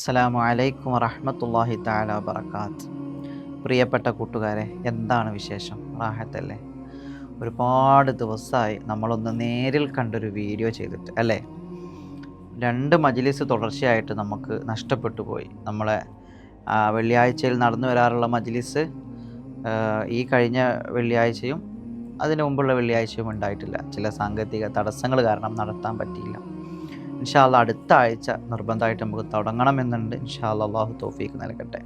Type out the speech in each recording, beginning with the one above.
അസ്സലാമു അലൈക്കും വറഹമത്തല്ലാഹി താല വബർക്കാത്ത് പ്രിയപ്പെട്ട കൂട്ടുകാരെ എന്താണ് വിശേഷം? റാഹത്തല്ലേ? ഒരുപാട് ദിവസമായി നമ്മളൊന്ന് നേരിൽ കണ്ടൊരു വീഡിയോ ചെയ്തിട്ട് അല്ലേ? രണ്ട് മജ്ലിസ് തുടർച്ചയായിട്ട് നമുക്ക് നഷ്ടപ്പെട്ടു പോയി. നമ്മളെ വെള്ളിയാഴ്ചയിൽ നടന്നു വരാറുള്ള മജ്ലിസ് ഈ കഴിഞ്ഞ വെള്ളിയാഴ്ചയും അതിനു മുമ്പുള്ള വെള്ളിയാഴ്ചയും ഉണ്ടായിട്ടില്ല. ചില സാങ്കേതിക തടസ്സങ്ങൾ കാരണം നടത്താൻ പറ്റിയില്ല. ഇൻഷാല്ല അടുത്ത ആഴ്ച നിർബന്ധമായിട്ട് നമുക്ക് തുടങ്ങണമെന്നുണ്ട്. ഇൻഷാല്ല അള്ളാഹു തോഫീക്ക് നൽകട്ടെ.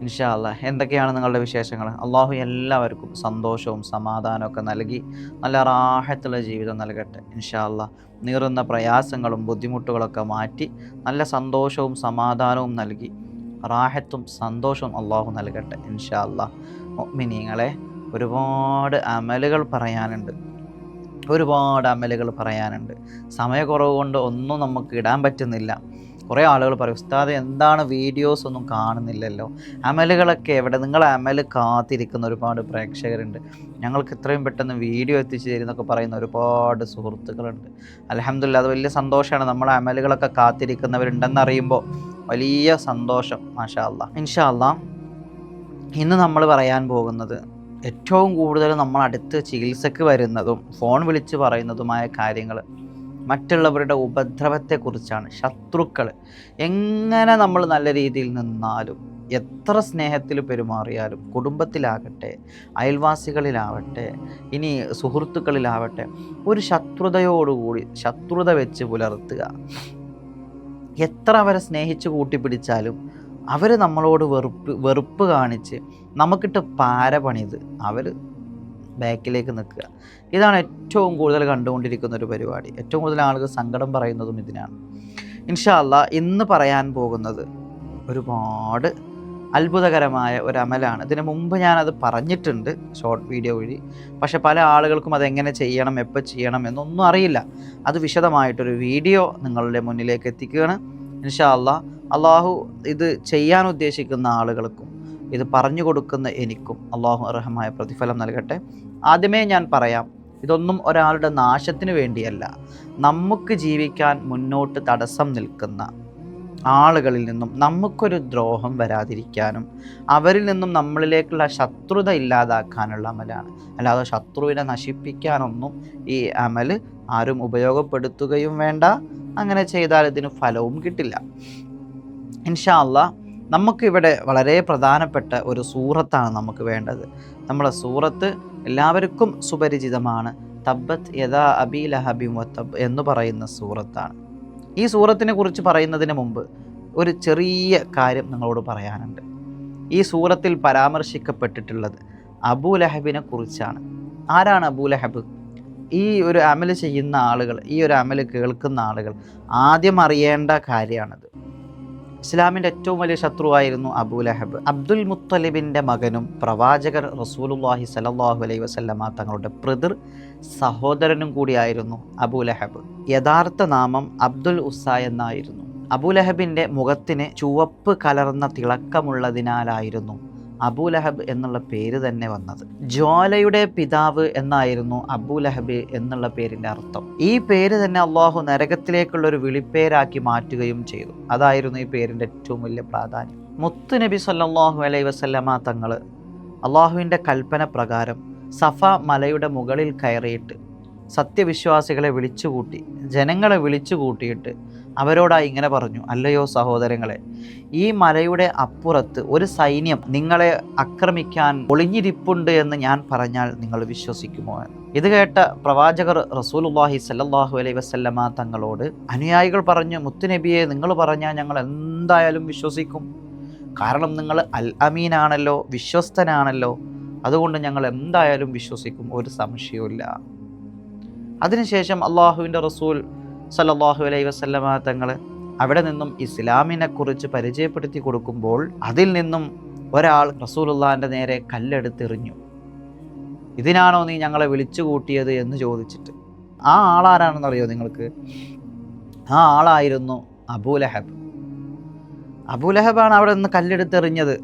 ഇൻഷാല്ല എന്തൊക്കെയാണ് നിങ്ങളുടെ വിശേഷങ്ങൾ? അള്ളാഹു എല്ലാവർക്കും സന്തോഷവും സമാധാനവും ഒക്കെ നൽകി നല്ല റാഹത്തുള്ള ജീവിതം നൽകട്ടെ. ഇൻഷാല്ല നീറുന്ന പ്രയാസങ്ങളും ബുദ്ധിമുട്ടുകളൊക്കെ മാറ്റി നല്ല സന്തോഷവും സമാധാനവും നൽകി റാഹത്തും സന്തോഷവും അള്ളാഹു നൽകട്ടെ. ഇൻഷാല്ല മിനിങ്ങളെ ഒരുപാട് അമലുകൾ പറയാനുണ്ട്. ഒരുപാട് അമലുകൾ പറയാനുണ്ട്. സമയക്കുറവ് കൊണ്ട് ഒന്നും നമുക്ക് ഇടാൻ പറ്റുന്നില്ല. കുറേ ആളുകൾ പറയും ഉസ്താദ് എന്താണ് വീഡിയോസ് ഒന്നും കാണുന്നില്ലല്ലോ? അമലുകളൊക്കെ എവിടെ? നിങ്ങളെ അമൽ കാത്തിരിക്കുന്ന ഒരുപാട് പ്രേക്ഷകരുണ്ട്. ഞങ്ങൾക്ക് ഇത്രയും പെട്ടെന്ന് വീഡിയോ എത്തിച്ചു തരുന്നൊക്കെ പറയുന്ന ഒരുപാട് സുഹൃത്തുക്കളുണ്ട്. അലഹമില്ല അത് വലിയ സന്തോഷമാണ്. നമ്മളെ അമലുകളൊക്കെ കാത്തിരിക്കുന്നവരുണ്ടെന്നറിയുമ്പോൾ വലിയ സന്തോഷം മാഷാ അല്ല ഇൻഷാ അല്ല ഇന്ന് നമ്മൾ പറയാൻ പോകുന്നത് ഏറ്റവും കൂടുതൽ നമ്മൾ അടുത്ത് ചികിത്സക്ക് വരുന്നതും ഫോൺ വിളിച്ച് പറയുന്നതുമായ കാര്യങ്ങൾ മറ്റുള്ളവരുടെ ഉപദ്രവത്തെക്കുറിച്ചാണ് ശത്രുക്കൾ എങ്ങനെ നമ്മൾ നല്ല രീതിയിൽ നിന്നാലും എത്ര സ്നേഹത്തിൽ പെരുമാറിയാലും കുടുംബത്തിലാകട്ടെ അയൽവാസികളിലാവട്ടെ ഇനി സുഹൃത്തുക്കളിലാവട്ടെ ഒരു ശത്രുതയോടുകൂടി ശത്രുത വെച്ച് പുലർത്തുക. എത്ര അവരെ സ്നേഹിച്ച് കൂട്ടിപ്പിടിച്ചാലും അവർ നമ്മളോട് വെറുപ്പ് വെറുപ്പ് കാണിച്ച് നമുക്കിട്ട് പാര പണിത് അവർ ബാക്കിലേക്ക് നിൽക്കുക. ഇതാണ് ഏറ്റവും കൂടുതൽ കണ്ടുകൊണ്ടിരിക്കുന്ന ഒരു പരിപാടി. ഏറ്റവും കൂടുതൽ ആളുകൾ സങ്കടം പറയുന്നതും ഇതിനാണ്. ഇൻഷാല്ല ഇന്ന് പറയാൻ പോകുന്നത് ഒരുപാട് അത്ഭുതകരമായ ഒരു അമലാണ്. ഇതിനു മുമ്പ് ഞാനത് പറഞ്ഞിട്ടുണ്ട് ഷോർട്ട് വീഡിയോ വഴി. പക്ഷെ പല ആളുകൾക്കും അതെങ്ങനെ ചെയ്യണം എപ്പോൾ ചെയ്യണം എന്നൊന്നും അറിയില്ല. അത് വിശദമായിട്ടൊരു വീഡിയോ നിങ്ങളുടെ മുന്നിലേക്ക് എത്തിക്കുകയാണ്. ഇൻഷാ അല്ലാ അള്ളാഹു ഇത് ചെയ്യാൻ ഉദ്ദേശിക്കുന്ന ആളുകൾക്കും ഇത് പറഞ്ഞു കൊടുക്കുന്ന എനിക്കും അള്ളാഹു അർഹമായ പ്രതിഫലം നൽകട്ടെ. ആദ്യമേ ഞാൻ പറയാം ഇതൊന്നും ഒരാളുടെ നാശത്തിന് വേണ്ടിയല്ല. നമുക്ക് ജീവിക്കാൻ മുന്നോട്ട് തടസ്സം നിൽക്കുന്ന ആളുകളിൽ നിന്നും നമുക്കൊരു ദ്രോഹം വരാതിരിക്കാനും അവരിൽ നിന്നും നമ്മളിലേക്കുള്ള ശത്രുത ഇല്ലാതാക്കാനുള്ള അമലാണ്. അല്ലാതെ ശത്രുവിനെ നശിപ്പിക്കാനൊന്നും ഈ അമൽ ആരും ഉപയോഗപ്പെടുത്തുകയും വേണ്ട. അങ്ങനെ ചെയ്താൽ ഇതിന് ഫലവും കിട്ടില്ല. ഇൻഷാ അല്ലാ നമുക്കിവിടെ വളരെ പ്രധാനപ്പെട്ട ഒരു സൂറത്താണ് നമുക്ക് വേണ്ടത്. നമ്മുടെ സൂറത്ത് എല്ലാവർക്കും സുപരിചിതമാണ്. തബ്ബത്ത് യഥാ അബി ലഹബിം വത്തബ് എന്ന് പറയുന്ന സൂറത്താണ്. ഈ സൂറത്തിനെ കുറിച്ച് പറയുന്നതിന് മുമ്പ് ഒരു ചെറിയ കാര്യം നിങ്ങളോട് പറയാനുണ്ട്. ഈ സൂറത്തിൽ പരാമർശിക്കപ്പെട്ടിട്ടുള്ളത് അബൂ ലഹബിനെ കുറിച്ചാണ്. ആരാണ് അബൂ ലഹബ്? ഈ ഒരു അമൽ ചെയ്യുന്ന ആളുകൾ ഈ ഒരു അമൽ കേൾക്കുന്ന ആളുകൾ ആദ്യം അറിയേണ്ട കാര്യമാണത്. ഇസ്ലാമിന്റെ ഏറ്റവും വലിയ ശത്രുവായിരുന്നു അബൂ ലഹബ്. അബ്ദുൽ മുത്തലിബിന്റെ മകനും പ്രവാചകർ റസൂലുല്ലാഹി സലല്ലാഹു അലൈഹി വസല്ലമ തങ്ങളുടെ പ്രതിർ സഹോദരനും കൂടിയായിരുന്നു അബൂ ലഹബ്. യഥാർത്ഥ നാമം അബ്ദുൽ ഉസ എന്നായിരുന്നു. അബൂ ലഹബിന്റെ മുഖത്തിന് ചുവപ്പ് കലർന്ന തിളക്കമുള്ളതിനാലായിരുന്നു അബൂ ലഹബ് എന്നുള്ള പേര് തന്നെ വന്നത്. ജ്വാലയുടെ പിതാവ് എന്നായിരുന്നു അബൂ ലഹബ് എന്നുള്ള പേരിന്റെ അർത്ഥം. ഈ പേര് തന്നെ അള്ളാഹു നരകത്തിലേക്കുള്ള ഒരു വിളിപ്പേരാക്കി മാറ്റുകയും ചെയ്തു. അതായിരുന്നു ഈ പേരിന്റെ ഏറ്റവും വലിയ പ്രാധാന്യം. മുത്തു നബി സല്ലാഹു അലൈഹി വസല്ലമ തങ്ങൾ അള്ളാഹുവിന്റെ കൽപ്പന പ്രകാരം സഫ മലയുടെ മുകളിൽ കയറിയിട്ട് സത്യവിശ്വാസികളെ വിളിച്ചുകൂട്ടി ജനങ്ങളെ വിളിച്ചു കൂട്ടിയിട്ട് അവരോടായി ഇങ്ങനെ പറഞ്ഞു അല്ലയോ സഹോദരങ്ങളെ ഈ മലയുടെ അപ്പുറത്ത് ഒരു സൈന്യം നിങ്ങളെ ആക്രമിക്കാൻ ഒളിഞ്ഞിരിപ്പുണ്ട് എന്ന് ഞാൻ പറഞ്ഞാൽ നിങ്ങൾ വിശ്വസിക്കുമോ? എന്ന്. ഇത് കേട്ട പ്രവാചകർ റസൂലുല്ലാഹി സല്ലാഹു അലൈ വസല്ലമ തങ്ങളോട് അനുയായികൾ പറഞ്ഞു മുത്തുനബിയെ നിങ്ങൾ പറഞ്ഞാൽ ഞങ്ങൾ എന്തായാലും വിശ്വസിക്കും. കാരണം നിങ്ങൾ അൽ അമീനാണല്ലോ വിശ്വസ്തനാണല്ലോ. അതുകൊണ്ട് ഞങ്ങൾ എന്തായാലും വിശ്വസിക്കും ഒരു സംശയവുമില്ല. അതിനുശേഷം അള്ളാഹുവിന്റെ റസൂൽ സല്ലല്ലാഹു അലൈ വസ്ലമ തങ്ങൾ അവിടെ നിന്നും ഇസ്ലാമിനെക്കുറിച്ച് പരിചയപ്പെടുത്തി കൊടുക്കുമ്പോൾ അതിൽ നിന്നും ഒരാൾ റസൂലുള്ളാഹിന്റെ നേരെ കല്ലെടുത്തെറിഞ്ഞു. ഇതിനാണോ നീ ഞങ്ങളെ വിളിച്ചു കൂട്ടിയത് എന്ന് ചോദിച്ചിട്ട്. ആ ആളാരാണെന്നറിയോ നിങ്ങൾക്ക്? ആ ആളായിരുന്നു അബൂലഹബ് അബൂലഹബാണ് അവിടെ നിന്ന് കല്ലെടുത്തെറിഞ്ഞത്.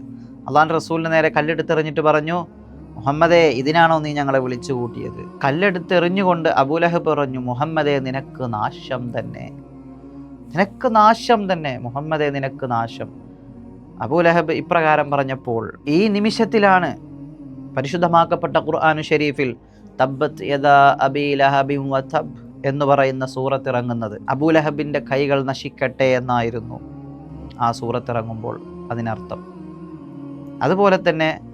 അള്ളാൻ റസൂലിന്റെ നേരെ കല്ലെടുത്തെറിഞ്ഞിട്ട് പറഞ്ഞു മുഹമ്മദേ ഇതിനാണോ നീ ഞങ്ങളെ വിളിച്ചു കൂട്ടിയത്? കല്ലെടുത്തെറിഞ്ഞുകൊണ്ട് അബുലഹ് പറഞ്ഞു മുഹമ്മദേ നിനക്ക് നാശം തന്നെ. നിനക്ക് നാശം തന്നെ. മുഹമ്മദെ നിനക്ക് നാശം. അബൂലഹബ് ഇപ്രകാരം പറഞ്ഞപ്പോൾ ഈ നിമിഷത്തിലാണ് പരിശുദ്ധമാക്കപ്പെട്ട ഖുർആാനു ഷെരീഫിൽ തബ്ബത്ത് യദാ വതബ് എന്ന് പറയുന്ന സൂറത്തിറങ്ങുന്നത്. അബൂലഹബിന്റെ കൈകൾ നശിക്കട്ടെ എന്നായിരുന്നു ആ സൂറത്തിറങ്ങുമ്പോൾ അതിനർത്ഥം. അതുപോലെ തന്നെ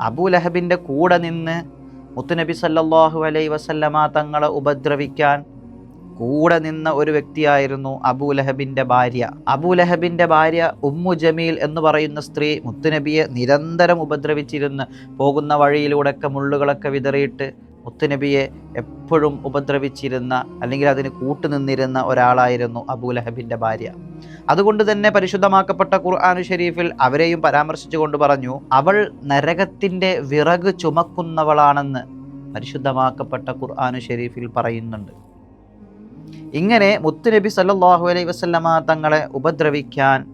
അബൂലഹബിന്റെ കൂടെ നിന്ന് മുത്തുനബി സല്ലാഹു അലൈ വസല്ലമ തങ്ങളെ ഉപദ്രവിക്കാൻ കൂടെ നിന്ന ഒരു വ്യക്തിയായിരുന്നു അബൂലഹബിന്റെ ഭാര്യ. അബൂലഹബിന്റെ ഭാര്യ ഉമ്മു ജമീൽ എന്ന് പറയുന്ന സ്ത്രീ മുത്തുനബിയെ നിരന്തരം ഉപദ്രവിച്ചിരുന്ന് പോകുന്ന വഴിയിലൂടെയൊക്കെ മുള്ളുകളൊക്കെ വിതറിയിട്ട് മുത്തുനബിയെ എപ്പോഴും ഉപദ്രവിച്ചിരുന്ന അല്ലെങ്കിൽ അതിന് കൂട്ടുനിന്നിരുന്ന ഒരാളായിരുന്നു അബൂലഹബിന്റെ ഭാര്യ. അതുകൊണ്ട് തന്നെ പരിശുദ്ധമാക്കപ്പെട്ട ഖുർആാനു ഷെരീഫിൽ അവരെയും പരാമർശിച്ചുകൊണ്ട് പറഞ്ഞു അവൾ നരകത്തിന്റെ വിറക് ചുമക്കുന്നവളാണെന്ന് പരിശുദ്ധമാക്കപ്പെട്ട ഖുർആാനു ഷെരീഫിൽ പറയുന്നുണ്ട്. ഇങ്ങനെ മുത്തുനബി സല്ലാഹു അലൈഹി വസല്ലമ തങ്ങളെ ഉപദ്രവിക്കാൻ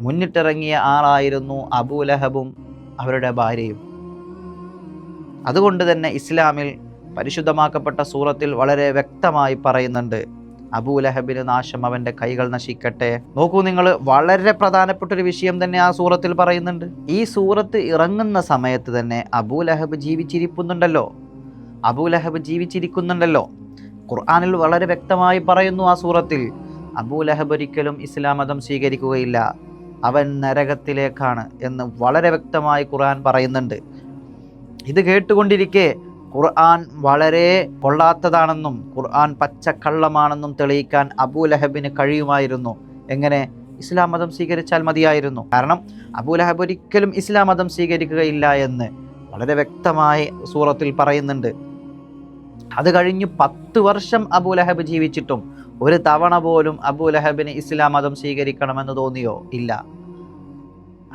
മുന്നിട്ടിറങ്ങിയ ആളായിരുന്നു അബൂലഹബും അവരുടെ ഭാര്യയും. അതുകൊണ്ട് തന്നെ ഇസ്ലാമിൽ പരിശുദ്ധമാക്കപ്പെട്ട സൂറത്തിൽ വളരെ വ്യക്തമായി പറയുന്നുണ്ട് അബൂലഹബിന് നാശം അവന്റെ കൈകൾ നശിക്കട്ടെ. നോക്കൂ നിങ്ങൾ വളരെ പ്രധാനപ്പെട്ട ഒരു വിഷയം തന്നെ ആ സൂറത്തിൽ പറയുന്നുണ്ട്. ഈ സൂറത്ത് ഇറങ്ങുന്ന സമയത്ത് തന്നെ അബൂലഹബ് ജീവിച്ചിരിക്കുന്നുണ്ടല്ലോ അബൂലഹബ് ജീവിച്ചിരിക്കുന്നുണ്ടല്ലോ. ഖുർആാനിൽ വളരെ വ്യക്തമായി പറയുന്നു ആ സൂറത്തിൽ അബൂലഹബ് ഒരിക്കലും ഇസ്ലാം മതം സ്വീകരിക്കുകയില്ല. അവൻ നരകത്തിലേക്കാണ് എന്ന് വളരെ വ്യക്തമായി ഖുർആൻ പറയുന്നുണ്ട്. ഇത് കേട്ടുകൊണ്ടിരിക്കെ ഖുർആൻ വളരെ കൊള്ളാത്തതാണെന്നും ഖുർആൻ പച്ചക്കള്ളമാണെന്നും തെളിയിക്കാൻ അബൂലഹബിന് കഴിയുമായിരുന്നു. എങ്ങനെ? ഇസ്ലാം മതം സ്വീകരിച്ചാൽ മതിയായിരുന്നു. കാരണം അബൂലഹബ് ഒരിക്കലും ഇസ്ലാം മതം സ്വീകരിക്കുകയില്ല എന്ന് വളരെ വ്യക്തമായി സൂറത്തിൽ പറയുന്നുണ്ട്. അത് കഴിഞ്ഞ് പത്ത് വർഷം അബൂലഹബ് ജീവിച്ചിട്ടും ഒരു തവണ പോലും അബൂലഹബിന് ഇസ്ലാം മതം സ്വീകരിക്കണമെന്ന് തോന്നിയോ? ഇല്ല.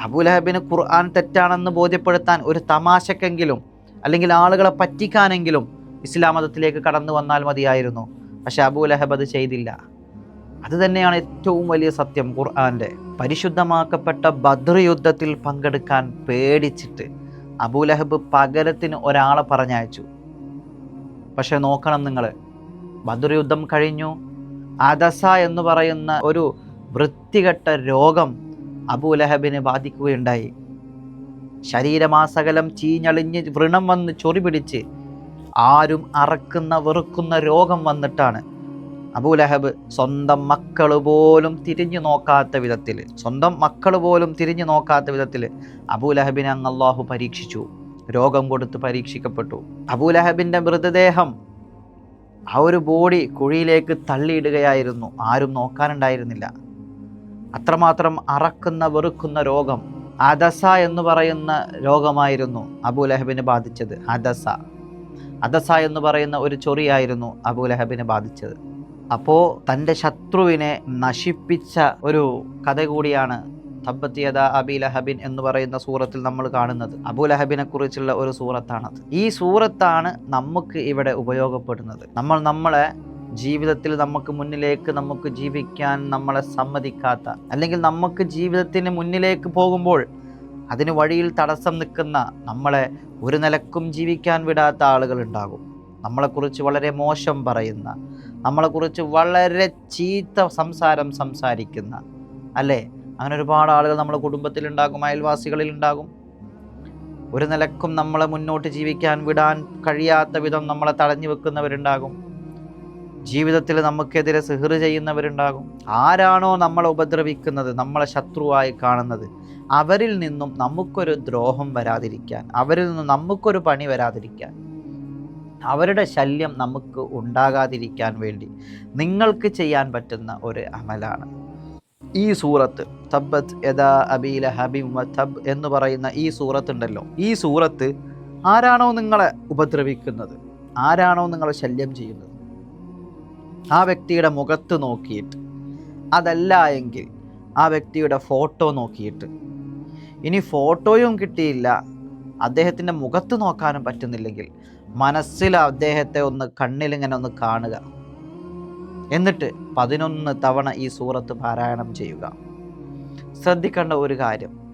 അബൂലഹബിന് ഖുർആൻ തെറ്റാണെന്ന് ബോധ്യപ്പെടുത്താൻ ഒരു തമാശക്കെങ്കിലും അല്ലെങ്കിൽ ആളുകളെ പറ്റിക്കാനെങ്കിലും ഇസ്ലാം മതത്തിലേക്ക് കടന്നു വന്നാൽ മതിയായിരുന്നു. പക്ഷെ അബുലഹബ് അത് ചെയ്തില്ല. അത് തന്നെയാണ് ഏറ്റവും വലിയ സത്യം ഖുർആന്റെ പരിശുദ്ധമാക്കപ്പെട്ട ബദ്ർ യുദ്ധത്തിൽ പങ്കെടുക്കാൻ പേടിച്ചിട്ട് അബുലഹബ് പകരത്തിന് ഒരാളെ പറഞ്ഞയച്ചു. പക്ഷെ നോക്കണം നിങ്ങൾ ബദർ യുദ്ധം കഴിഞ്ഞു. അദസ എന്ന് പറയുന്ന ഒരു വൃത്തികെട്ട രോഗം അബൂലഹബിനെ ബാധിക്കുകയുണ്ടായി. ശരീരമാസകലം ചീഞ്ഞളിഞ്ഞ് വ്രണം വന്ന് ചൊറി പിടിച്ച് ആരും അറക്കുന്ന വെറുക്കുന്ന രോഗം വന്നിട്ടാണ് അബൂലഹബ് സ്വന്തം മക്കൾ പോലും തിരിഞ്ഞു നോക്കാത്ത വിധത്തിൽ സ്വന്തം മക്കൾ പോലും തിരിഞ്ഞു നോക്കാത്ത വിധത്തിൽ അബൂലഹബിനെ അങ്ങ് അള്ളാഹു പരീക്ഷിച്ചു രോഗം കൊടുത്ത് പരീക്ഷിക്കപ്പെട്ടു. അബൂലഹബിന്റെ മൃതദേഹം ആ ഒരു ബോഡി കുഴിയിലേക്ക് തള്ളിയിടുകയായിരുന്നു ആരും നോക്കാനുണ്ടായിരുന്നില്ല. അത്രമാത്രം അറക്കുന്ന വെറുക്കുന്ന രോഗം അദസ എന്ന് പറയുന്ന രോഗമായിരുന്നു അബൂലഹബിനെ ബാധിച്ചത് അദസ. അദസ എന്ന് പറയുന്ന ഒരു ചൊറിയായിരുന്നു അബൂലഹബിനെ ബാധിച്ചത്. അപ്പോൾ തന്റെ ശത്രുവിനെ നശിപ്പിച്ച ഒരു കഥ കൂടിയാണ് തബ്ബത്തിയത അബി ലഹബിൻ എന്ന് പറയുന്ന സൂറത്തിൽ നമ്മൾ കാണുന്നത്. അബുലഹബിനെ കുറിച്ചുള്ള ഒരു സൂറത്താണത്. ഈ സൂറത്താണ് നമുക്ക് ഇവിടെ ഉപയോഗപ്പെടുന്നത്. നമ്മൾ നമ്മളെ ജീവിതത്തിൽ നമുക്ക് മുന്നിലേക്ക് നമുക്ക് ജീവിക്കാൻ നമ്മളെ സമ്മതിക്കാത്ത അല്ലെങ്കിൽ നമുക്ക് ജീവിതത്തിന് മുന്നിലേക്ക് പോകുമ്പോൾ അതിന് വഴിയിൽ തടസ്സം നിൽക്കുന്ന നമ്മളെ ഒരു നിലക്കും ജീവിക്കാൻ വിടാത്ത ആളുകൾ ഉണ്ടാകും. നമ്മളെക്കുറിച്ച് വളരെ മോശം പറയുന്ന നമ്മളെക്കുറിച്ച് വളരെ ചീത്ത സംസാരം സംസാരിക്കുന്ന അല്ലേ? അങ്ങനെ ഒരുപാട് ആളുകൾ നമ്മുടെ കുടുംബത്തിലുണ്ടാകും അയൽവാസികളിൽ ഉണ്ടാകും. ഒരു നിലക്കും നമ്മളെ മുന്നോട്ട് ജീവിക്കാൻ വിടാൻ കഴിയാത്ത വിധം നമ്മളെ തടഞ്ഞു വെക്കുന്നവരുണ്ടാകും. ജീവിതത്തിൽ നമുക്കെതിരെ സിഹർ ചെയ്യുന്നവരുണ്ടാകും. ആരാണോ നമ്മളെ ഉപദ്രവിക്കുന്നത് നമ്മളെ ശത്രുവായി കാണുന്നത് അവരിൽ നിന്നും നമുക്കൊരു ദ്രോഹം വരാതിരിക്കാൻ അവരിൽ നിന്നും നമുക്കൊരു പണി വരാതിരിക്കാൻ അവരുടെ ശല്യം നമുക്ക് ഉണ്ടാകാതിരിക്കാൻ വേണ്ടി നിങ്ങൾക്ക് ചെയ്യാൻ പറ്റുന്ന ഒരു അമലാണ്. ഈ സൂറത്ത് തബ്ബത്ത് യദാ അബീല ഹബിം തബ് എന്ന് പറയുന്ന ഈ സൂറത്തുണ്ടല്ലോ. ഈ സൂറത്ത് ആരാണോ നിങ്ങളെ ഉപദ്രവിക്കുന്നത് ആരാണോ നിങ്ങളെ ശല്യം ചെയ്യുന്നത്? ആ വ്യക്തിയുടെ മുഖത്ത് നോക്കിയിട്ട്. അതല്ല എങ്കിൽ ആ വ്യക്തിയുടെ ഫോട്ടോ നോക്കിയിട്ട്. ഇനി ഫോട്ടോയും കിട്ടിയില്ല. അദ്ദേഹത്തിന്റെ മുഖത്ത് നോക്കാനും പറ്റുന്നില്ലെങ്കിൽ മനസ്സിൽ അദ്ദേഹത്തെ ഒന്ന് കണ്ണിലിങ്ങനെ ഒന്ന് കാണുക. എന്നിട്ട് പതിനൊന്ന് തവണ ഈ സൂറത്ത് പാരായണം ചെയ്യുക. ശ്രദ്ധിക്കേണ്ട ഒരു കാര്യം.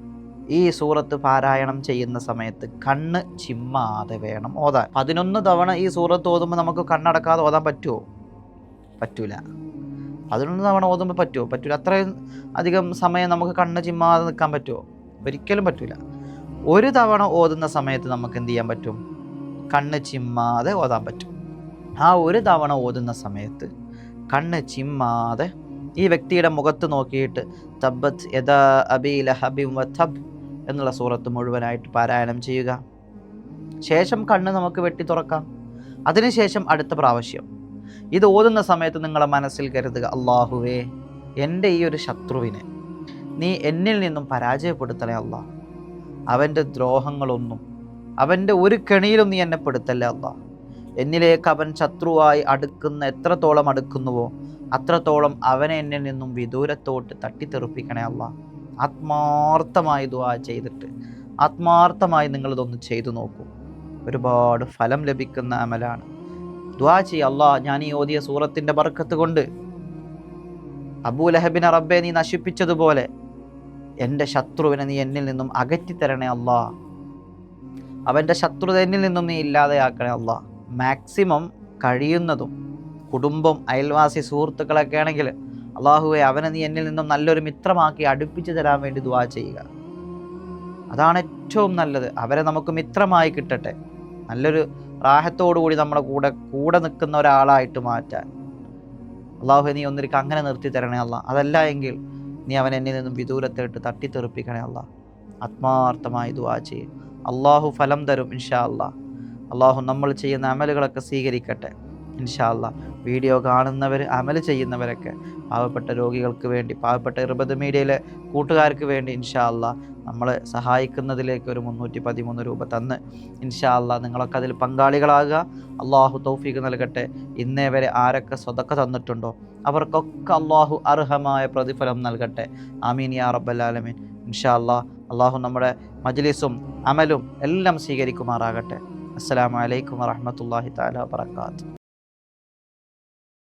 ഈ സൂറത്ത് പാരായണം ചെയ്യുന്ന സമയത്ത് കണ്ണ് ചിമ്മാതെ വേണം ഓതാൻ. പതിനൊന്ന് തവണ ഈ സൂറത്ത് ഓതുമ്പോൾ നമുക്ക് കണ്ണടക്കാതെ ഓതാൻ പറ്റുമോ? പറ്റൂല. അതിനൊന്ന് തവണ ഓതുമ്പോൾ പറ്റുമോ പറ്റൂല. അത്രയും അധികം സമയം നമുക്ക് കണ്ണ് ചിമ്മാതെ നിൽക്കാൻ പറ്റുമോ ഒരിക്കലും പറ്റൂല. ഒരു തവണ ഓതുന്ന സമയത്ത് നമുക്ക് എന്ത് ചെയ്യാൻ പറ്റും? കണ്ണ് ചിമ്മാതെ ഓതാൻ പറ്റും. ആ ഒരു തവണ ഓതുന്ന സമയത്ത് കണ്ണ് ചിമ്മാതെ ഈ വ്യക്തിയുടെ മുഖത്ത് നോക്കിയിട്ട് തബ്ബത്ത് യഥാ അബി ലഹബിം വബ് എന്നുള്ള സൂറത്ത് മുഴുവനായിട്ട് പാരായണം ചെയ്യുക. ശേഷം കണ്ണ് നമുക്ക് വെട്ടി തുറക്കാം. അതിനുശേഷം അടുത്ത പ്രാവശ്യം. ഇത് ഓതുന്ന സമയത്ത് നിങ്ങളുടെ മനസ്സിൽ കരുതുക അള്ളാഹുവേ എന്റെ ഈ ഒരു ശത്രുവിനെ നീ എന്നിൽ നിന്നും പരാജയപ്പെടുത്തണേ അല്ല. അവന്റെ ദ്രോഹങ്ങളൊന്നും അവന്റെ ഒരു കെണിയിലും നീ എന്നെ പെടുത്തല്ലേ അല്ല. എന്നിലേക്ക് അവൻ ശത്രുവായി അടുക്കുന്ന എത്രത്തോളം അടുക്കുന്നുവോ അത്രത്തോളം അവനെ എന്നിൽ നിന്നും വിദൂരത്തോട്ട് തട്ടിത്തെറുപ്പിക്കണേ അല്ല. ആത്മാർത്ഥമായി ദുആ ചെയ്തിട്ട് ആത്മാർത്ഥമായി നിങ്ങളിതൊന്ന് ചെയ്തു നോക്കൂ. ഒരുപാട് ഫലം ലഭിക്കുന്ന അമലാണ്. ദുആ ചെയ്യ അള്ളാ ഞാൻ ഈ ഓതിയ സൂറത്തിന്റെ ബർക്കത്ത് കൊണ്ട്. അബൂലഹബിനെ റബ്ബെ നീ നശിപ്പിച്ചതുപോലെ എന്റെ ശത്രുവിനെ നീ എന്നിൽ നിന്നും അകറ്റിത്തരണേ അള്ളാ അവന്റെ ശത്രുത എന്നിൽ നിന്നും നീ ഇല്ലാതെയാക്കണേ അള്ളാ മാക്സിമം കഴിയുന്നതും കുടുംബം അയൽവാസി സുഹൃത്തുക്കളൊക്കെ ആണെങ്കിൽ അള്ളാഹുവെ അവനെ നീ എന്നിൽ നിന്നും നല്ലൊരു മിത്രമാക്കി അടുപ്പിച്ചു തരാൻ വേണ്ടി ദുവാ ചെയ്യുക. അതാണ് ഏറ്റവും നല്ലത്. അവരെ നമുക്ക് മിത്രമായി കിട്ടട്ടെ. നല്ലൊരു റാഹത്തോടുകൂടി നമ്മുടെ കൂടെ കൂടെ നിൽക്കുന്ന ഒരാളായിട്ട് മാറ്റാൻ. അള്ളാഹു നീ ഒന്നിരിക്കും അങ്ങനെ നിർത്തി തരണേ അല്ല അതല്ല എങ്കിൽ നീ അവൻ എന്നിൽ നിന്നും വിദൂരത്തിട്ട് തട്ടിത്തെറിപ്പിക്കണേ അല്ല ആത്മാർത്ഥമായി ദുവാ ചെയ്യും. അള്ളാഹു ഫലം തരും ഇൻഷാ അല്ല അള്ളാഹു നമ്മൾ ചെയ്യുന്ന അമലുകളൊക്കെ സ്വീകരിക്കട്ടെ ഇൻഷാ അല്ല വീഡിയോ കാണുന്നവർ അമൽ ചെയ്യുന്നവരൊക്കെ പാവപ്പെട്ട രോഗികൾക്ക് വേണ്ടി പാവപ്പെട്ട ഇർബദ് മീഡിയയിലെ കൂട്ടുകാർക്ക് വേണ്ടി ഇൻഷാ അള്ളാഹ് നമ്മൾ സഹായിക്കുന്നതിലേക്ക് ഒരു മുന്നൂറ്റി പതിമൂന്ന് രൂപ തന്ന് ഇൻഷാ അല്ലാ നിങ്ങളൊക്കെ അതിൽ പങ്കാളികളാകുക. അള്ളാഹു തൗഫീഖ് നൽകട്ടെ. ഇന്നേ വരെ ആരൊക്കെ സ്വതൊക്കെ തന്നിട്ടുണ്ടോ? അവർക്കൊക്കെ അള്ളാഹു അർഹമായ പ്രതിഫലം നൽകട്ടെ. ആമീൻ യാ റബ്ബല്ലാലമീൻ ഇൻഷാ അല്ലാ അള്ളാഹു നമ്മുടെ മജ്ലിസും അമലും എല്ലാം സ്വീകരിക്കുമാറാകട്ടെ. അസ്സലാമു അലൈക്കും വറഹ്മത്തുള്ളാഹി തആല വബറകാതുഹു.